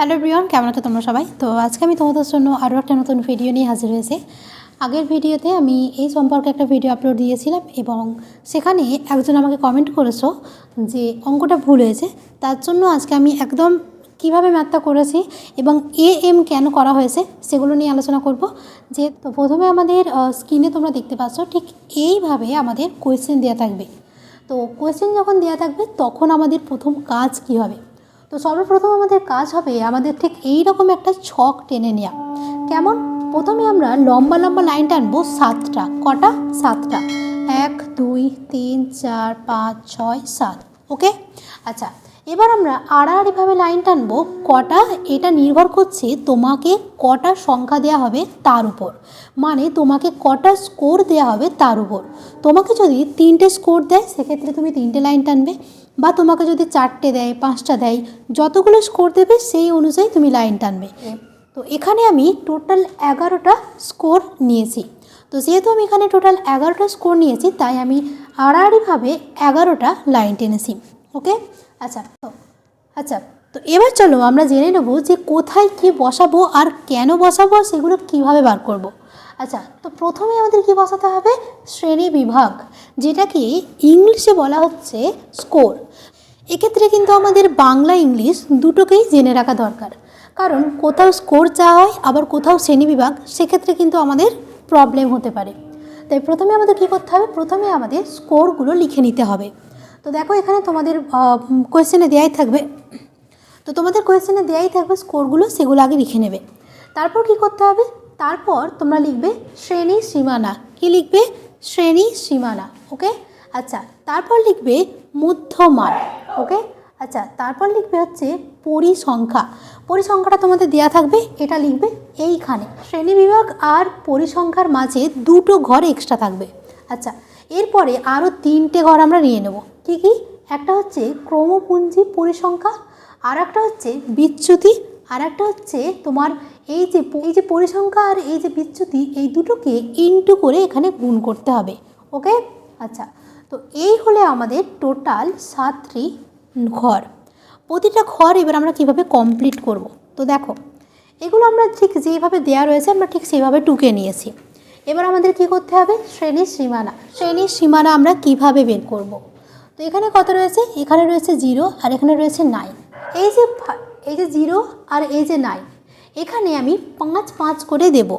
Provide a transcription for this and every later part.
Hello Brian কেমন আছো তোমরা সবাই? তো আজকে আমি তোমাদের জন্য আরও একটা নতুন ভিডিও নিয়ে হাজির হয়েছি। আগের ভিডিওতে আমি এই সম্পর্কে একটা ভিডিও আপলোড দিয়েছিলাম এবং সেখানে একজন আমাকে কমেন্ট করেছ যে অঙ্কটা ভুল হয়েছে। তার জন্য আজকে আমি একদম কীভাবে ম্যাথটা করেছি এবং এ এম কেন করা হয়েছে সেগুলো নিয়ে আলোচনা করব। যে তো প্রথমে আমাদের স্ক্রিনে তোমরা দেখতে পাচ্ছ, ঠিক এইভাবে আমাদের কোয়েশ্চেন দেওয়া থাকবে। তো কোয়েশ্চেন যখন দেওয়া থাকবে, তখন আমাদের প্রথম কাজ কী হবে? তো সর্বপ্রথম আমাদের কাজ হবে আমাদের ঠিক এই রকম একটা ছক টেনে নেওয়া কেমন? প্রথমে আমরা লম্বা লম্বা লাইন টানবো সাতটা। কটা? সাতটা। এক, দুই, তিন, চার, পাঁচ, ছয়, সাত। ওকে? আচ্ছা এবার আমরা আড়াআড়িভাবে লাইন টানবো কটা? এটা নির্ভর করছে তোমাকে কটা সংখ্যা দেওয়া হবে তার উপর। মানে তোমাকে কটা স্কোর দেওয়া হবে তার উপর। তোমাকে যদি তিনটে স্কোর দেয়, সেক্ষেত্রে তুমি তিনটে লাইন টানবে। বা তোমাকে যদি চারটে দেয় পাঁচটা দেয় যতগুলো স্কোর দেবে সেই অনুযায়ী তুমি লাইন টানবে। তো এখানে আমি টোটাল এগারোটা স্কোর নিয়েছি। তো যেহেতু আমি এখানে টোটাল এগারোটা স্কোর নিয়েছি তাই আমি আড়াআড়িভাবে এগারোটা লাইন টেনেছি। ওকে আচ্ছা তো আচ্ছা তো এবার চলো আমরা জেনে নেব যে কোথায় কি বসাবো আর কেন বসাবো সেগুলো কীভাবে বার করব। আচ্ছা তো প্রথমে আমাদের কি বসাতে হবে? শ্রেণি বিভাগ যেটাকে ইংলিশে বলা হচ্ছে স্কোর। এক্ষেত্রে কিন্তু আমাদের বাংলা, ইংলিশ দুটোকেই জেনে রাখা দরকার। কারণ কোথাও স্কোর চাওয়া হয়, আবার কোথাও শ্রেণি বিভাগ, সেক্ষেত্রে কিন্তু আমাদের প্রবলেম হতে পারে। তাই প্রথমে আমাদের কী করতে হবে? প্রথমে আমাদের স্কোরগুলো লিখে নিতে হবে। তো দেখো, এখানে তোমাদের কোয়েশ্চেনে দেওয়াই থাকবে। তো তোমাদের কোয়েশ্চেনে দেওয়াই থাকবে স্কোরগুলো, সেগুলো আগে লিখে নেবে। তারপর কি করতে হবে? তারপর তোমরা লিখবে শ্রেণি সীমানা। কি লিখবে? শ্রেণি সীমানা ওকে আচ্ছা তারপর লিখবে মধ্যমান ওকে আচ্ছা তারপর লিখবে হচ্ছে পরিসংখ্যা। পরিসংখ্যাটা তোমাদের দেওয়া থাকবে, এটা লিখবে এইখানে। শ্রেণি বিভাগ আর পরিসংখ্যার মাঝে দুটো ঘর এক্সট্রা থাকবে। আচ্ছা এরপরে আরও তিনটে ঘর আমরা নিয়ে নেব। কি কি? একটা হচ্ছে ক্রমপুঞ্জি পরিসংখ্যা আর একটা হচ্ছে বিচ্যুতি আর একটা হচ্ছে তোমার এই যে এই যে পরিসংখ্যা আর এই যে বিচ্যুতি, এই দুটোকে ইনটু করে এখানে গুণ করতে হবে ওকে আচ্ছা তো এই হলে আমাদের টোটাল সাতটি ঘর। প্রতিটা ঘর এবার আমরা কীভাবে কমপ্লিট করব? তো দেখো, এগুলো আমরা ঠিক যেভাবে দেওয়া রয়েছে, আমরা ঠিক সেভাবে টুকে নিয়েছি। এবার আমাদের কি করতে হবে? শ্রেণির সীমানা। শ্রেণির সীমানা আমরা কীভাবে বের করব? তো এখানে কত রয়েছে? এখানে রয়েছে জিরো আর এখানে রয়েছে নাইন এই যে এই যে জিরো আর এই যে নাইন এখানে আমি পাঁচ পাঁচ করে দেব।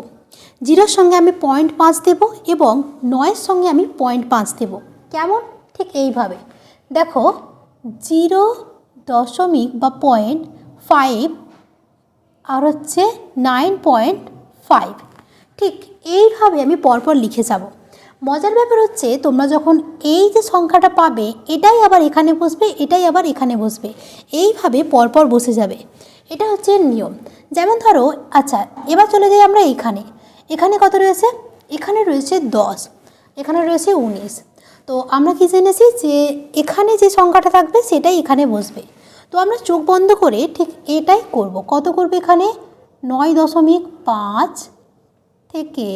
জিরোর সঙ্গে আমি পয়েন্ট পাঁচ দেব এবং নয়ের সঙ্গে আমি পয়েন্ট পাঁচ দেব। কেমন? ঠিক এইভাবে। দেখো, জিরো দশমিক বা পয়েন্ট ফাইভ আর হচ্ছে নাইন পয়েন্ট ফাইভ। ঠিক এইভাবে আমি পরপর লিখে যাব। মজার ব্যাপার হচ্ছে, তোমরা যখন এই যে সংখ্যাটা পাবে, এটাই আবার এখানে বসবে, এটাই আবার এখানে বসবে। এইভাবে পরপর বসে যাবে। এটা হচ্ছে নিয়ম। যেমন ধরো আচ্ছা এবার চলে যাই আমরা এইখানে এখানে কত রয়েছে? এখানে রয়েছে দশ। এখানে রয়েছে উনিশ। তো আমরা কি জেনেছি যে এখানে যে সংখ্যাটা থাকবে, সেটাই এখানে বসবে। তো আমরা চোখ বন্ধ করে ঠিক এটাই করব। কত করবে এখানে? নয় দশমিক পাঁচ থেকে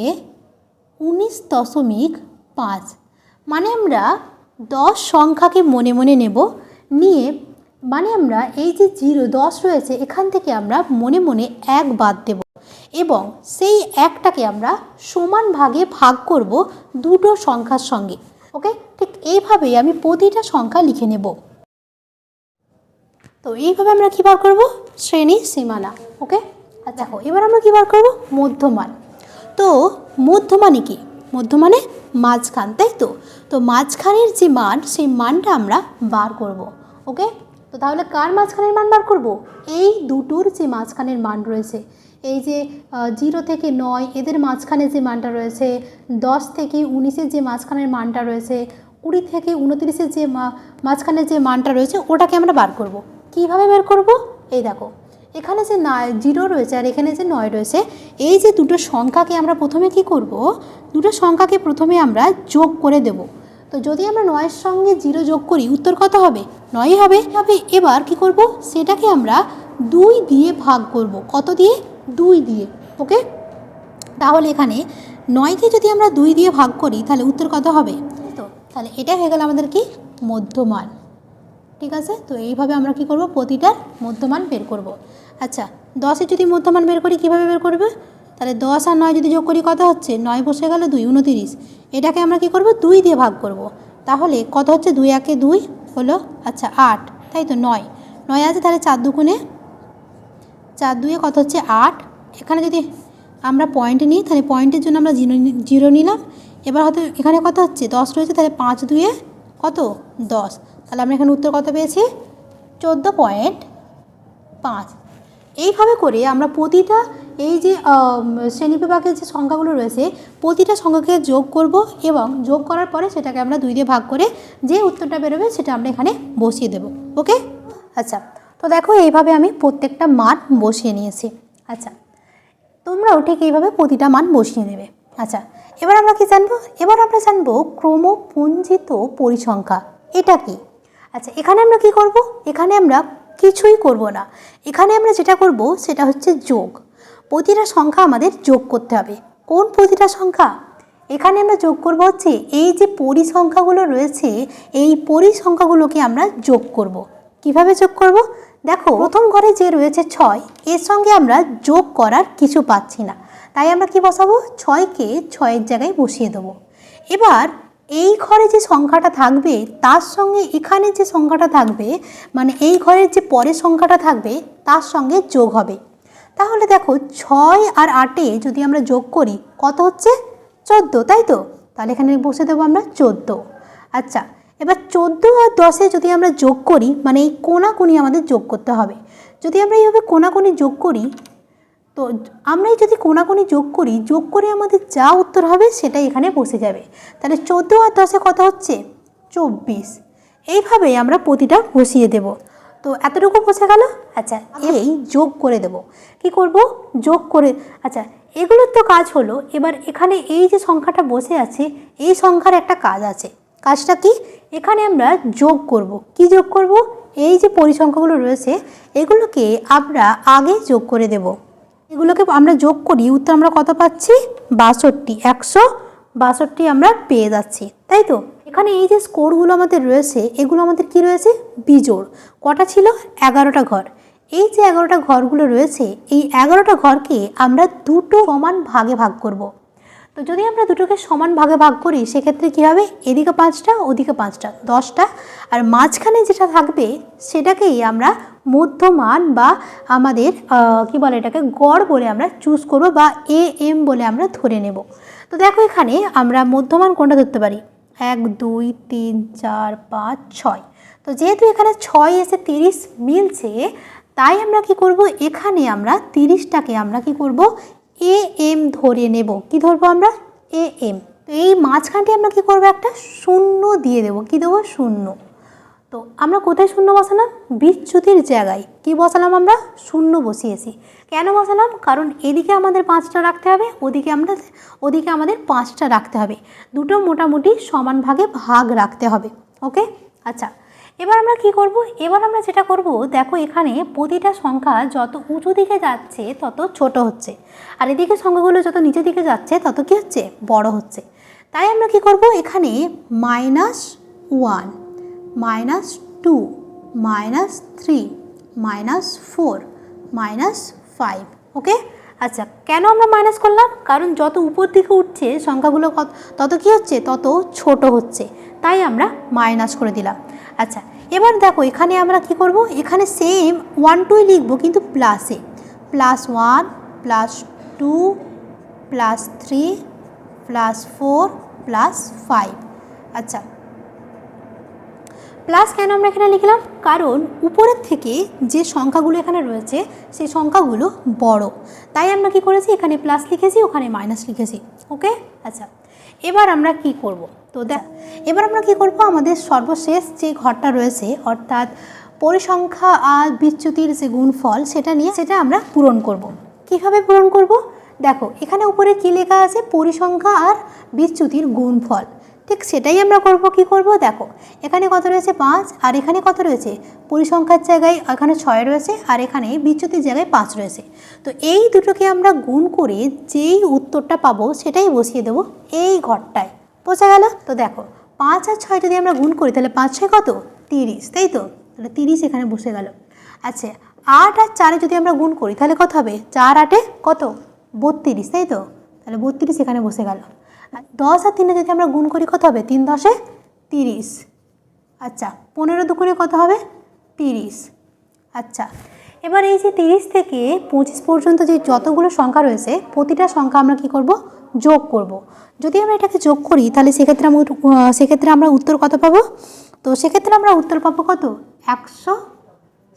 উনিশ দশমিক পাঁচ। মানে আমরা দশ সংখ্যাকে মনে মনে নেব, নিয়ে মানে আমরা এই যে জিরো দশ রয়েছে, এখান থেকে আমরা মনে মনে এক বাদ দেব এবং সেই একটাকে আমরা সমান ভাগে ভাগ করব দুটো সংখ্যার সঙ্গে, ওকে? ঠিক এইভাবেই আমি প্রতিটা সংখ্যা লিখে নেব। তো এইভাবে আমরা কী বার করব? শ্রেণি সীমানা, ওকে? আর দেখো, এবার আমরা কী বার করব? মধ্যমান। তো মধ্যমানে কি? মধ্যমানে মাঝখান, তাই তো? তো মাঝখানের যে মান, সেই মানটা আমরা বার করব, ওকে? তো তাহলে কার মাঝখানের মান বার করব? এই দুটোর যে মাঝখানের মান রয়েছে, এই যে জিরো থেকে নয়, এদের মাঝখানে যে মানটা রয়েছে, দশ থেকে উনিশের যে মাঝখানের মানটা রয়েছে, কুড়ি থেকে উনত্রিশের যে মাঝখানে যে মানটা রয়েছে, ওটাকে আমরা বার করব। কীভাবে বের করব? এই দেখো, এখানে যে নয় জিরো রয়েছে আর এখানে যে নয় রয়েছে, এই যে দুটো সংখ্যাকে আমরা প্রথমে কি করব? দুটো সংখ্যাকে প্রথমে আমরা যোগ করে দেব। তো যদি আমরা নয়ের সঙ্গে জিরো যোগ করি, উত্তর কত হবে? নয়ই হবে। তবে এবার কি করব? সেটাকে আমরা দুই দিয়ে ভাগ করব। কত দিয়ে? দুই দিয়ে। ওকে? তাহলে এখানে নয়কে যদি আমরা দুই দিয়ে ভাগ করি, তাহলে উত্তর কত হবে? তো। তাহলে এটা হয়ে গেল আমাদের কি? মধ্যমান। ঠিক আছে? তো এইভাবে আমরা কি করব? প্রতিটার মধ্যমান বের করব। আচ্ছা দশের যদি মধ্যমান বের করি, কীভাবে বের করবে? তাহলে দশ আর নয় যদি যোগ করি কত হচ্ছে? নয় বসে গেল দুই, উনতিরিশ। এটাকে আমরা কি করব? দুই দিয়ে ভাগ করব। তাহলে কত হচ্ছে? দুই একে দুই হলো আচ্ছা আট। তাই তো নয়। নয় আছে, তাহলে চার দুগুণে চার দুয়ে কত হচ্ছে? আট। এখানে যদি আমরা পয়েন্ট নিই, তাহলে পয়েন্টের জন্য আমরা জিরো জিরো নিলাম। এবার হয়তো এখানে কত হচ্ছে? দশ রয়েছে, তাহলে পাঁচ দুয়ে কত? দশ। তাহলে আমরা এখানে উত্তর কত পেয়েছি? চোদ্দ পয়েন্ট পাঁচ। এইভাবে করে আমরা প্রতিটা এই যে আম, শ্রেণীবিভাগের যে সংখ্যাগুলো রয়েছে প্রতিটা সংখ্যাকে যোগ করব এবং যোগ করার পরে সেটাকে আমরা দুই দিয়ে ভাগ করে যে উত্তরটা বেরোবে সেটা আমরা এখানে বসিয়ে দেব ওকে? আচ্ছা তো দেখো এইভাবে আমি প্রত্যেকটা মান বসিয়ে নিয়েছি। আচ্ছা তোমরাও ঠিক এইভাবে প্রতিটা মান বসিয়ে নেবে। আচ্ছা এবার আমরা কি জানব? এবার আমরা জানব ক্রমপুঞ্জিত পরিসংখ্যা এটা কি? আচ্ছা এখানে আমরা কি করব? এখানে আমরা কিছুই করব না। এখানে আমরা যেটা করব সেটা হচ্ছে যোগ। প্রতিটা সংখ্যা আমাদের যোগ করতে হবে। কোন প্রতিটা সংখ্যা? এখানে আমরা যোগ করব হচ্ছে এই যে পরিসংখ্যাগুলো রয়েছে, এই পরিসংখ্যাগুলোকে আমরা যোগ করব। কীভাবে যোগ করব? দেখো, প্রথম ঘরে যে রয়েছে ছয়, এর সঙ্গে আমরা যোগ করার কিছু পাচ্ছি না। তাই আমরা কি বসাবো? ছয়কে ছয়ের জায়গায় বসিয়ে দেবো। এবার এই ঘরে যে সংখ্যাটা থাকবে, তার সঙ্গে এখানে যে সংখ্যাটা থাকবে মানে এই ঘরের যে পরের সংখ্যাটা থাকবে, তার সঙ্গে যোগ হবে। তাহলে দেখো ছয় আর আটে যদি আমরা যোগ করি, কত হচ্ছে? চোদ্দ, তাই তো? তাহলে এখানে বসে দেবো আমরা চোদ্দ। আচ্ছা এবার চোদ্দ আর দশে যদি আমরা যোগ করি মানে এই কোনাকুনি আমাদের যোগ করতে হবে। যদি আমরা এইভাবে কোনাকুনি যোগ করি, তো আমরাই যদি কোনাকুনি যোগ করি, যোগ করে আমাদের যা উত্তর হবে সেটাই এখানে বসে যাবে। তাহলে চোদ্দ আর দশে কত হচ্ছে? চব্বিশ। এইভাবেই আমরা প্রতিটা বসিয়ে দেব। তো এতটুকু বসে গেল? আচ্ছা এই যোগ করে দেব। কি করব? যোগ করে আচ্ছা এগুলোর তো কাজ হলো এবার এখানে এই যে সংখ্যাটা বসে আছে এই সংখ্যার একটা কাজ আছে। কাজটা কি? এখানে আমরা যোগ করব। কি যোগ করব? এই যে পরিসংখ্যাগুলো রয়েছে এগুলোকে আমরা আগে যোগ করে দেব। এগুলোকে আমরা যোগ করি উত্তর আমরা কত পাচ্ছি? বাষট্টি একশো বাষট্টি আমরা পেয়ে যাচ্ছি তাই তো? এখানে এই যে স্কোরগুলো আমাদের রয়েছে, এগুলো আমাদের কি রয়েছে? বিজোড়। কটা ছিল? এগারোটা ঘর। এই যে এগারোটা ঘরগুলো রয়েছে, এই এগারোটা ঘরকে আমরা দুটো সমান ভাগে ভাগ করব। তো যদি আমরা দুটোকে সমান ভাগে ভাগ করি, সেক্ষেত্রে কী হবে? এদিকে পাঁচটা, ওদিকে পাঁচটা, দশটা। আর মাঝখানে যেটা থাকবে, সেটাকেই আমরা মধ্যমান বা আমাদের কি বলে এটাকে, গড় বলে আমরা চুজ করব বা এ এম বলে আমরা ধরে নেব। তো দেখো এখানে আমরা মধ্যমান কোনটা ধরতে পারি? এক, দুই, তিন, চার, পাঁচ, ছয়। তো যেহেতু এখানে ছয় এসে তিরিশ মিলছে, তাই আমরা কি করব? এখানে আমরা তিরিশটাকে আমরা কি করব? এ এম ধরে নেব। কি ধরবো আমরা? A M. তো এই মাঝখানটি আমরা কি করব? একটা শূন্য দিয়ে দেব। কি দেবো? শূন্য। তো আমরা কোথায় শূন্য বসালাম? বিচ্যুতির জায়গায়। কি বসালাম আমরা? শূন্য বসিয়েছি। কেন বসালাম? কারণ এদিকে আমাদের পাঁচটা রাখতে হবে, ওদিকে আমরা ওদিকে আমাদের পাঁচটা রাখতে হবে। দুটো মোটামুটি সমান ভাগে ভাগ রাখতে হবে, ওকে? আচ্ছা এবার আমরা কি করব? এবার আমরা যেটা করব, দেখো এখানে প্রতিটা সংখ্যা যত উঁচু দিকে যাচ্ছে, তত ছোট হচ্ছে। আর এদিকে সংখ্যাগুলো যত নিচের দিকে যাচ্ছে, তত কি হচ্ছে? বড় হচ্ছে। তাই আমরা কি করব? এখানে minus one minus two minus three minus four minus five okay আচ্ছা কেন আমরা মাইনাস করলাম? কারণ যত উপর দিকে উঠছে সংখ্যাগুলো তত কি হচ্ছে? তত ছোট হচ্ছে। তাই আমরা মাইনাস করে দিলাম। আচ্ছা এবার দেখো এখানে আমরা কি করব? এখানে সেম ওয়ান টুই লিখব, কিন্তু প্লাসে plus one plus two plus three plus four plus five আচ্ছা প্লাস কেন আমরা এখানে লিখলাম? কারণ উপরের থেকে যে সংখ্যাগুলো এখানে রয়েছে, সেই সংখ্যাগুলো বড়। তাই আমরা কি করেছি? এখানে প্লাস লিখেছি, ওখানে মাইনাস লিখেছি। ওকে আচ্ছা। এবার আমরা কি করব? তো দেখ, এবার আমরা কি করব? আমাদের সর্বশেষ যে ঘরটা রয়েছে, অর্থাৎ পরিসংখ্যা আর বিচ্যুতির যে গুণফল, সেটা নিয়ে সেটা আমরা পূরণ করব। কীভাবে পূরণ করব? দেখো, এখানে উপরে কী লেখা আছে? পরিসংখ্যা আর বিচ্যুতির গুণফল। ঠিক সেটাই আমরা করব, কি করব? দেখো, এখানে কত রয়েছে? পাঁচ, আর এখানে কত রয়েছে? পরিসংখ্যার জায়গায় এখানে ছয় রয়েছে, আর এখানে বিচ্যুতির জায়গায় পাঁচ রয়েছে। তো এই দুটোকে আমরা গুণ করে যেই উত্তরটা পাবো, সেটাই বসিয়ে দেবো এই ঘরটায়। বোঝা গেল? তো দেখো, পাঁচ আর ছয় যদি আমরা গুণ করি, তাহলে পাঁচ ছয় কত? তিরিশ, তাই তো? তাহলে তিরিশ এখানে বসে গেল। আচ্ছা আট আর চারে যদি আমরা গুণ করি, তাহলে কত হবে? চার আটে কত? বত্রিশ, তাই তো? তাহলে বত্রিশ এখানে বসে গেল। দশ আর তিনে যদি আমরা গুণ করি কত হবে? তিন দশে তিরিশ। আচ্ছা পনেরো দুগুণে কত হবে? তিরিশ। আচ্ছা এবার এই যে তিরিশ থেকে পঁচিশ পর্যন্ত যে যতগুলো সংখ্যা রয়েছে, প্রতিটা সংখ্যা আমরা কি করব? যোগ করব। যদি আমরা এটাকে যোগ করি, তাহলে সেক্ষেত্রে আমরা সেক্ষেত্রে আমরা উত্তর কত পাবো? তো সেক্ষেত্রে আমরা উত্তর পাবো কত? একশো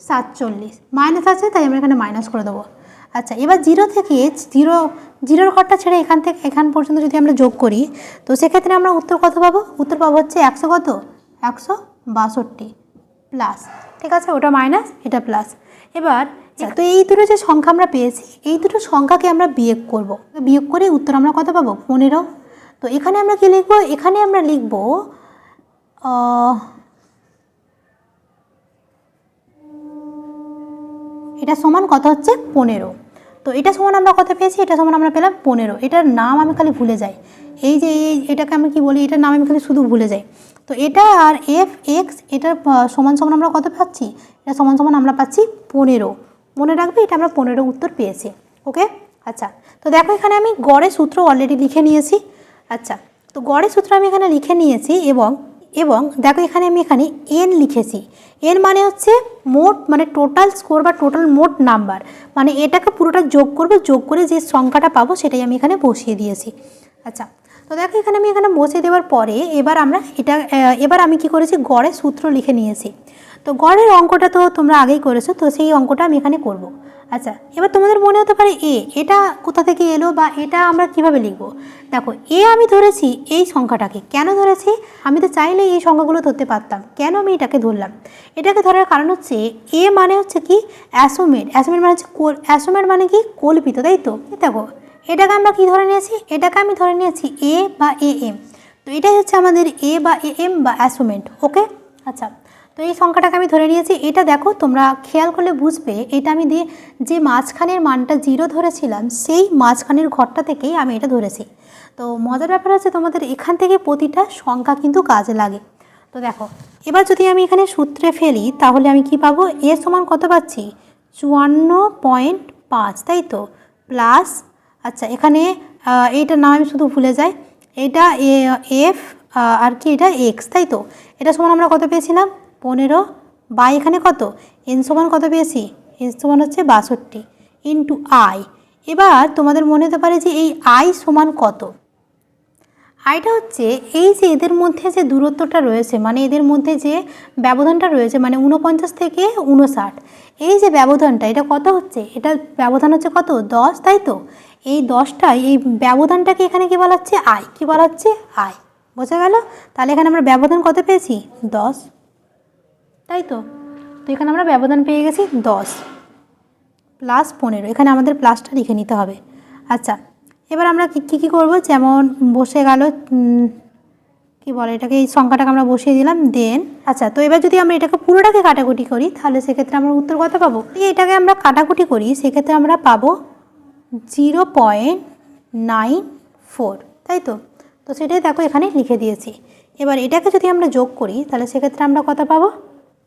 সাতচল্লিশ। মাইনাস আছে, তাই আমরা এখানে মাইনাস করে দেবো। আচ্ছা এবার জিরো থেকে জিরো জিরোর ঘরটা ছেড়ে এখান থেকে এখান পর্যন্ত যদি আমরা যোগ করি তো সেক্ষেত্রে আমরা উত্তর কত পাবো? উত্তর পাবো হচ্ছে একশো কত? একশো বাষট্টি প্লাস ঠিক আছে? ওটা মাইনাস এটা প্লাস এবার তো এই দুটো যে সংখ্যা আমরা পেয়েছি এই দুটো সংখ্যাকে আমরা বিয়োগ করব। বিয়োগ করে উত্তর আমরা কত পাবো? পনেরো। তো এখানে আমরা কি লিখব? এখানে আমরা লিখব এটা সমান কত হচ্ছে? পনেরো। তো এটা সমান আমরা কত পেয়েছি? এটা সমান আমরা পেলাম পনেরো। এটার নাম আমি খালি ভুলে যাই। এই যে এটাকে আমি কি বলি? এটার নাম আমি খালি শুধু ভুলে যাই। তো এটা আর এফ এক্স এটার সমান সমান আমরা কত পাচ্ছি? এটা সমান সমান আমরা পাচ্ছি পনেরো। মনে রাখবে এটা আমরা পনেরো উত্তর পেয়েছি। ওকে? আচ্ছা। তো দেখো এখানে আমি গড়ের সূত্র অলরেডি লিখে নিয়েছি। আচ্ছা। তো গড়ের সূত্র আমি এখানে লিখে নিয়েছি এবং এবং দেখো এখানে আমি এখানে এন লিখেছি। এন মানে হচ্ছে মোট মানে টোটাল স্কোর বা টোটাল মোট নাম্বার মানে এটাকে পুরোটা যোগ করব, যোগ করে যে সংখ্যাটা পাবো সেটাই আমি এখানে বসিয়ে দিয়েছি। আচ্ছা তো দেখো এখানে আমি এখানে বসিয়ে দেওয়ার পরে এবার আমরা এটা এবার আমি কি করেছি? গড়ের সূত্র লিখে নিয়েছি। তো গড়ের অঙ্কটা তো তোমরা আগেই করেছ, তো সেই অঙ্কটা আমি এখানে করব। আচ্ছা এবার তোমাদের মনে হতে পারে এ, এটা কোথা থেকে এলো বা এটা আমরা কীভাবে লিখব? দেখো, এ আমি ধরেছি এই সংখ্যাটাকে। কেন ধরেছি? আমি তো চাইলে এই সংখ্যাগুলো ধরতে পারতাম। কেন আমি এটাকে ধরলাম? এটাকে ধরার কারণ হচ্ছে এ মানে হচ্ছে কি? অ্যাসোমেট অ্যাসোমেট মানে হচ্ছে কোল অ্যাসোমেট মানে কি? কল্পিত, তাই তো? দেখো, এটাকে আমরা কি ধরে নিয়েছি? এটাকে আমি ধরে নিয়েছি এ বা এ এম। তো এটাই হচ্ছে আমাদের এ বা এ এম বা অ্যাসোমেন্ট ওকে? আচ্ছা তো এই সংখ্যাটাকে আমি ধরে নিয়েছি। এটা দেখো, তোমরা খেয়াল করলে বুঝবে, এটা আমি দিয়ে যে মাঝখানের মানটা জিরো ধরেছিলাম, সেই মাঝখানের ঘরটা থেকেই আমি এটা ধরেছি। তো মজার ব্যাপার হচ্ছে তোমাদের এখান থেকে প্রতিটা সংখ্যা কিন্তু কাজে লাগে। তো দেখো, এবার যদি আমি এখানে সূত্রে ফেলি, তাহলে আমি কি পাবো? এ সমান কত পাচ্ছি? চুয়ান্ন পয়েন্ট পাঁচ, তাই তো? প্লাস আচ্ছা এখানে এইটার নাম আমি শুধু ভুলে যাই। এটা এফ আর কি এটা? এক্স তাই তো? এটা সমান আমরা কত পেয়েছিলাম? পনেরো বা এখানে কত? এন সমান কত পেয়েছি? এন সমান হচ্ছে বাষট্টি ইন্টু আই এবার তোমাদের মনে হতে পারে যে এই আই সমান কত? আইটা হচ্ছে এই যে এদের মধ্যে যে দূরত্বটা রয়েছে মানে এদের মধ্যে যে ব্যবধানটা রয়েছে মানে উনপঞ্চাশ থেকে উনষাট এই যে ব্যবধানটা, এটা কত হচ্ছে? এটা ব্যবধান হচ্ছে কত? দশ, তাই তো? এই দশটাই এই ব্যবধানটাকে এখানে কি বলা হচ্ছে? আই কি বলা হচ্ছে? আই বোঝা গেল? তাহলে এখানে আমরা ব্যবধান কত পেয়েছি? দশ। তাই তো? তো এখানে আমরা ব্যবধান পেয়ে গেছি দশ। প্লাস পনেরো। এখানে আমাদের প্লাসটা লিখে নিতে হবে। আচ্ছা এবার আমরা কী কী করব? যেমন বসে গেল কি বলে এটাকে? এই সংখ্যাটাকে আমরা বসিয়ে দিলাম দেন আচ্ছা তো এবার যদি আমরা এটাকে পুরোটাকে কাটাকুটি করি, তাহলে সেক্ষেত্রে আমরা উত্তর কত পাবো? এটাকে আমরা কাটাকুটি করি, সেক্ষেত্রে আমরা পাবো জিরো পয়েন্ট নাইন ফোর তাই তো? তো সেটাই দেখো এখানে লিখে দিয়েছি। এবার এটাকে যদি আমরা যোগ করি, তাহলে সেক্ষেত্রে আমরা কত পাবো?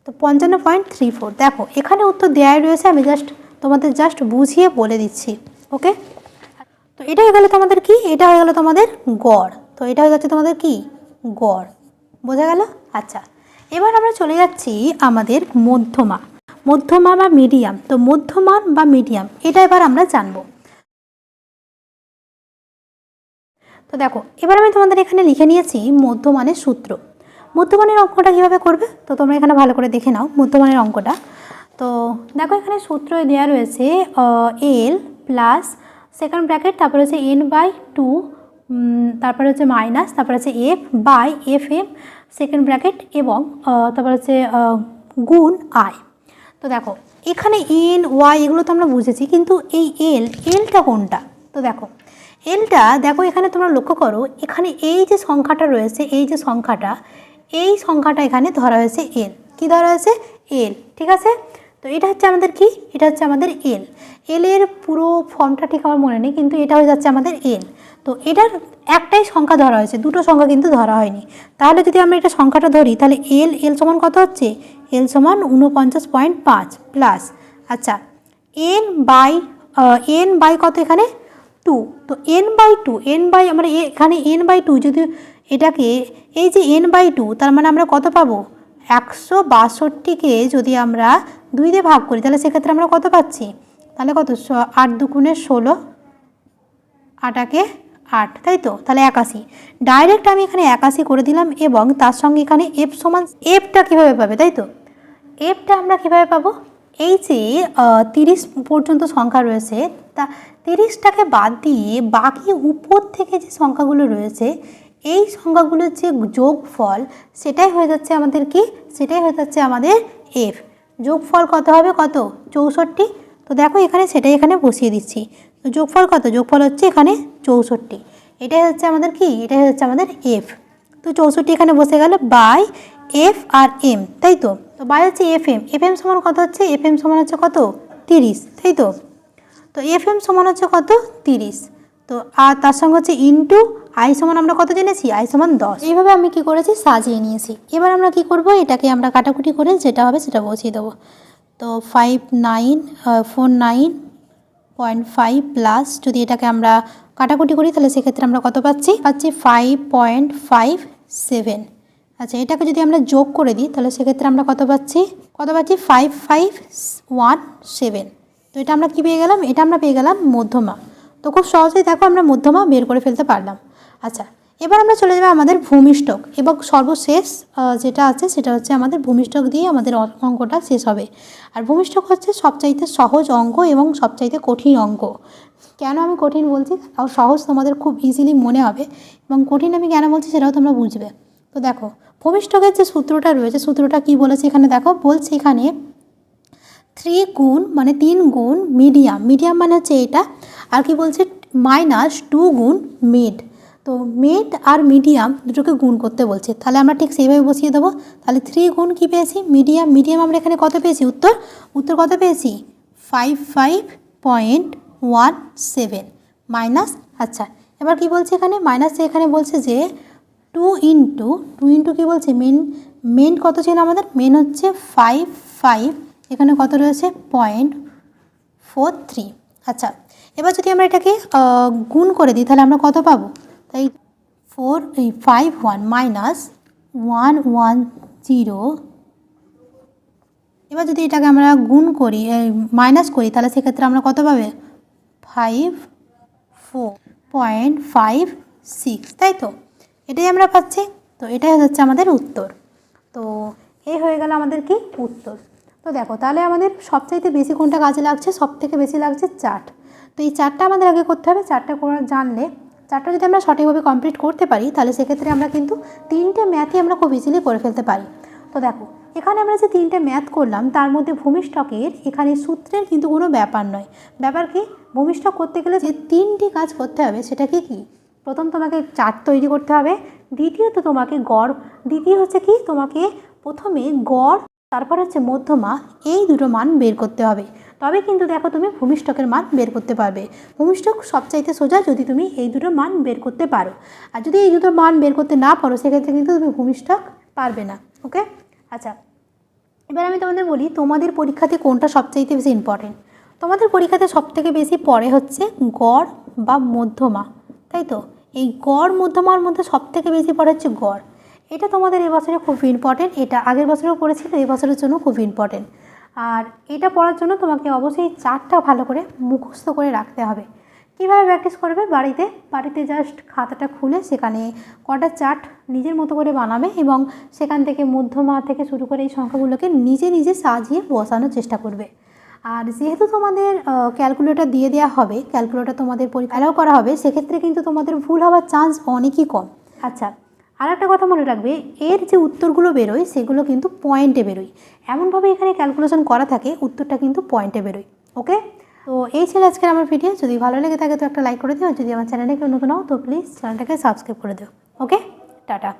তো পঞ্চান্ন পয়েন্ট থ্রি ফোর দেখো, এখানে উত্তর দেওয়াই রয়েছে, আমি জাস্ট তোমাদের জাস্ট বুঝিয়ে বলে দিচ্ছি ওকে তো এটা হয়ে গেলো তোমাদের কি? এটা হয়ে গেলো তোমাদের গড়। তো এটা হয়ে যাচ্ছে তোমাদের কি? গড়। বোঝা গেল? আচ্ছা। এবার আমরা চলে যাচ্ছি আমাদের মধ্যমা। মধ্যমা বা মিডিয়াম তো মধ্যমান বা মিডিয়াম এটা এবার আমরা জানব। তো দেখো, এবার আমি তোমাদের এখানে লিখে নিয়েছি মধ্যমানের সূত্র। মধ্যমানের অঙ্কটা কীভাবে করবে? তো তোমরা এখানে ভালো করে দেখে নাও মধ্যমানের অঙ্কটা। তো দেখো এখানে সূত্র দেওয়া রয়েছে এল প্লাস সেকেন্ড ব্র্যাকেট তারপর হচ্ছে এন বাই টু তারপরে হচ্ছে মাইনাস তারপর হচ্ছে F by F M second bracket এবং তারপর হচ্ছে গুণ আই তো দেখো, এখানে এন ওয়াই এগুলো তো আমরা বুঝেছি, কিন্তু এই এল এলটা কোনটা? তো দেখো এলটা দেখো এখানে তোমরা লক্ষ্য করো, এখানে এই যে সংখ্যাটা রয়েছে, এই যে সংখ্যাটা এই সংখ্যাটা এখানে ধরা হয়েছে এল কি ধরা হয়েছে? এল ঠিক আছে? তো এটা হচ্ছে আমাদের কি? এটা হচ্ছে আমাদের এল এল এর পুরো ফর্মটা ঠিক আমার মনে নেই, কিন্তু এটা হয়ে যাচ্ছে আমাদের এল তো এটার একটাই সংখ্যা ধরা হয়েছে, দুটো সংখ্যা কিন্তু ধরা হয়নি। তাহলে যদি আমরা এটা সংখ্যাটা ধরি, তাহলে এল এল সমান কত হচ্ছে? এল সমান উনপঞ্চাশ পয়েন্ট পাঁচ প্লাস। আচ্ছা এন বাই এন বাই কত এখানে? টু তো N by two N by আমরা এ- এখানে এন বাই টু যদি এটাকে এই যে এন বাই টু তার মানে আমরা কত পাবো? একশো বাষট্টিকে যদি আমরা দুই দিয়ে ভাগ করি, তাহলে সেক্ষেত্রে আমরা কত পাচ্ছি? তাহলে কত? আট দুগুণে ষোলো, আটাকে আট, তাই তো? তাহলে একাশি। ডাইরেক্ট আমি এখানে একাশি করে দিলাম এবং তার সঙ্গে এখানে এফ সমান এফটা কীভাবে পাবে, তাই তো? এফটা আমরা কীভাবে পাবো? এই যে তিরিশ পর্যন্ত সংখ্যা রয়েছে, তা তিরিশটাকে বাদ দিয়ে বাকি উপর থেকে যে সংখ্যাগুলো রয়েছে এই সংখ্যাগুলোর যে যোগফল, সেটাই হয়ে যাচ্ছে আমাদের কি? সেটাই হয়ে যাচ্ছে আমাদের এফ যোগফল কত হবে? কত? চৌষট্টি। তো দেখো এখানে সেটাই এখানে বসিয়ে দিচ্ছি। তো যোগফল কত? যোগফল হচ্ছে এখানে চৌষট্টি। এটাই হচ্ছে আমাদের কি? এটাই হচ্ছে আমাদের এফ তো চৌষট্টি এখানে বসে গেল বাই এফ আর এম তাই তো? তো বাই হচ্ছে এফ এম এফ এম সমান কত হচ্ছে? এফ এম সমান হচ্ছে কত? তিরিশ, তাই তো? তো এফ এম সমান হচ্ছে কত? তিরিশ। তো, আর তার সঙ্গে হচ্ছে ইন্টু, আই সমান আমরা কত জেনেছি? আই সমান দশ। এইভাবে আমি কি করেছি? সাজিয়ে নিয়েছি। এবার আমরা কি করব? এটাকে আমরা কাটাকুটি করে যেটা হবে সেটা বসিয়ে দেবো। তো five nine four nine point five plus যদি এটাকে আমরা কাটাকুটি করি, তাহলে সেক্ষেত্রে আমরা কত পাচ্ছি? পাচ্ছি ফাইভ পয়েন্ট ফাইভ সেভেন আচ্ছা এটাকে যদি আমরা যোগ করে দিই, তাহলে সেক্ষেত্রে আমরা কত পাচ্ছি? কত পাচ্ছি? ফাইভ ফাইভ ওয়ান সেভেন তো এটা আমরা কি পেয়ে গেলাম? এটা আমরা পেয়ে গেলাম মধ্যমা। তো খুব সহজেই দেখো আমরা মধ্যমা বের করে ফেলতে পারলাম। আচ্ছা এবার আমরা চলে যাব আমাদের ভূমিষ্ঠক এবং সর্বশেষ যেটা আছে সেটা হচ্ছে আমাদের ভূমিষ্ঠক দিয়ে আমাদের অঙ্কটা শেষ হবে। আর ভূমিষ্ঠক হচ্ছে সবচাইতে সহজ অঙ্ক এবং সবচাইতে কঠিন অঙ্ক। কেন আমি কঠিন বলছি? সহজ তোমাদের খুব ইজিলি মনে হবে এবং কঠিন আমি কেন বলছি সেটাও তোমরা বুঝবে। তো দেখো ভূমিষ্ঠকের যে সূত্রটা রয়েছে, সূত্রটা কি বলেছে এখানে দেখো? বলছে এখানে থ্রি গুণ মানে তিন গুণ মিডিয়াম মিডিয়াম মানে হচ্ছে এটা আর কি বলছে? মাইনাস টু গুণ মিড তো মিড আর মিডিয়াম দুটোকে গুণ করতে বলছে। তাহলে আমরা ঠিক সেইভাবে বসিয়ে দেবো। তাহলে থ্রি গুণ কী পেয়েছি? মিডিয়াম মিডিয়াম আমরা এখানে কত পেয়েছি? উত্তর? উত্তর কত পেয়েছি? Five five point one seven minus আচ্ছা এবার কি বলছে এখানে? মাইনাস এখানে বলছে যে টু ইন্টু টু ইন্টু কী বলছে? মেন মেন কত ছিল আমাদের? মেন হচ্ছে ফাইভ ফাইভ এখানে কত রয়েছে? পয়েন্ট ফোর থ্রি আচ্ছা এবার যদি আমরা এটাকে গুণ করে দিই, তাহলে আমরা কত পাবো? তাই ফোর এই five one minus one one zero এবার যদি এটাকে আমরা গুণ করি মাইনাস করি, তাহলে সেক্ষেত্রে আমরা কত পাবে? Five four point five six তাই তো? এটাই আমরা পাচ্ছি। তো এটাই হচ্ছে আমাদের উত্তর। তো এই হয়ে গেল আমাদের কি? উত্তর। তো দেখো, তাহলে আমাদের সবচাইতে বেশি কোনটা কাজে লাগছে? সব থেকে বেশি লাগছে চার্ট তো এই চারটা আমাদের আগে করতে হবে, চারটা করা জানলে, চারটা যদি আমরা সঠিকভাবে কমপ্লিট করতে পারি, তাহলে সেক্ষেত্রে আমরা কিন্তু তিনটে ম্যাথই আমরা খুব ইজিলি করে ফেলতে পারি। তো দেখো, এখানে আমরা যে তিনটে ম্যাথ করলাম, তার মধ্যে ভূমিষ্ঠকের এখানে সূত্রের কিন্তু কোনো ব্যাপার নয়। ব্যাপার কি? ভূমিষ্ঠক করতে গেলে যে তিনটি কাজ করতে হবে সেটা কি? কি প্রথম তোমাকে চার তৈরি করতে হবে, দ্বিতীয়ত তোমাকে গড়, দ্বিতীয় হচ্ছে কি? তোমাকে প্রথমে গড় তারপর হচ্ছে মধ্যমা, এই দুটো মান বের করতে হবে। তবে কিন্তু দেখো তুমি ভূমিষ্ঠকের মান বের করতে পারবে। ভূমিষ্ঠক সবচাইতে সোজা যদি তুমি এই দুটো মান বের করতে পারো। আর যদি এই দুটো মান বের করতে না পারো, সেক্ষেত্রে কিন্তু তুমি ভূমিষ্ঠক পারবে না ওকে আচ্ছা এবার আমি তোমাদের বলি তোমাদের পরীক্ষাতে কোনটা সবচাইতে বেশি ইম্পর্টেন্ট তোমাদের পরীক্ষাতে সবথেকে বেশি পড়ে হচ্ছে গড় বা মধ্যমা, তাই তো? এই গড়, মধ্যমার মধ্যে সবথেকে বেশি পড়ে হচ্ছে গড়। এটা তোমাদের এবছরে খুব ইম্পর্টেন্ট এটা আগের বছরেও পড়েছিল এই বছরের জন্য খুব ইম্পর্টেন্ট আর এটা পড়ার জন্য তোমাকে অবশ্যই চারটা ভালো করে মুখস্থ করে রাখতে হবে। কীভাবে প্র্যাকটিস করবে? বাড়িতে বাড়িতে জাস্ট খাতাটা খুলে সেখানে কটা চার্ট নিজের মতো করে বানাবে এবং সেখান থেকে মধ্যমা থেকে শুরু করে এই সংখ্যাগুলোকে নিজে নিজে সাজিয়ে বসানোর চেষ্টা করবে। আর যেহেতু তোমাদের ক্যালকুলেটর দিয়ে দেওয়া হবে ক্যালকুলেটর তোমাদের অ্যালাউ করা হবে, সেক্ষেত্রে কিন্তু তোমাদের ভুল হওয়ার চান্স অনেকই কম। আচ্ছা আর একটা কথা মনে রাখবে, এর যে উত্তরগুলো বেরোয়, সেগুলো কিন্তু পয়েন্টে বেরোয়। এমনভাবে এখানে ক্যালকুলেশন করা থাকে, উত্তরটা কিন্তু পয়েন্টে বেরোয় ওকে তো এই ছিল আজকের আমার ভিডিও যদি ভালো লেগে থাকে তো একটা লাইক করে দিও যদি আমার চ্যানেলে কেউ নতুন হও, তো প্লিজ চ্যানেলটাকে সাবস্ক্রাইব করে দিও ওকে টাটা।